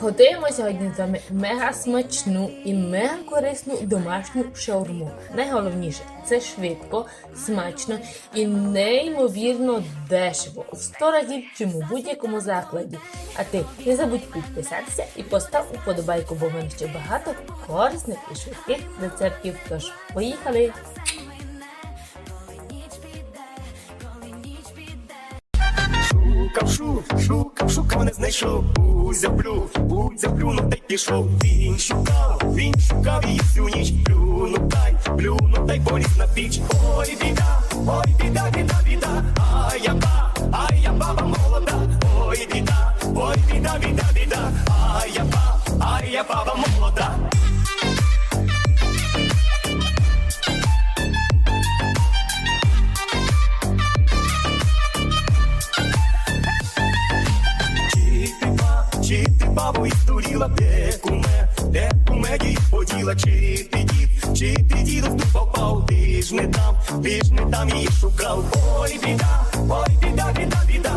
Готуємо сьогодні з вами мега смачну і мега корисну домашню шаурму. Найголовніше це швидко, смачно і неймовірно дешево. В 100 разів чим будь-якому закладі. А ти не забудь підписатися і постав уподобайку, бо в мене ще багато корисних і швидких рецептів. Тож поїхали! Шукав, шу, шукав, не знайшов. Узяблю, узяблю, ну та й пішов. Він шукав, він шукав її всю ніч. Плюну, тай, плюну, та й на піч. Ой, біда, ой, біда, біда, біда. А я ба, а я баба молода. Ой, біда, ой, біда, біда, біда. А я ба, а я баба молода. Чи ти бабу і здуріла, де куме, де куме дід поділа, чи ти дід, чи ти діду в пав, ти ж не там, ти ж не там її шукав. Ой, біда, ой, біда, біда, біда,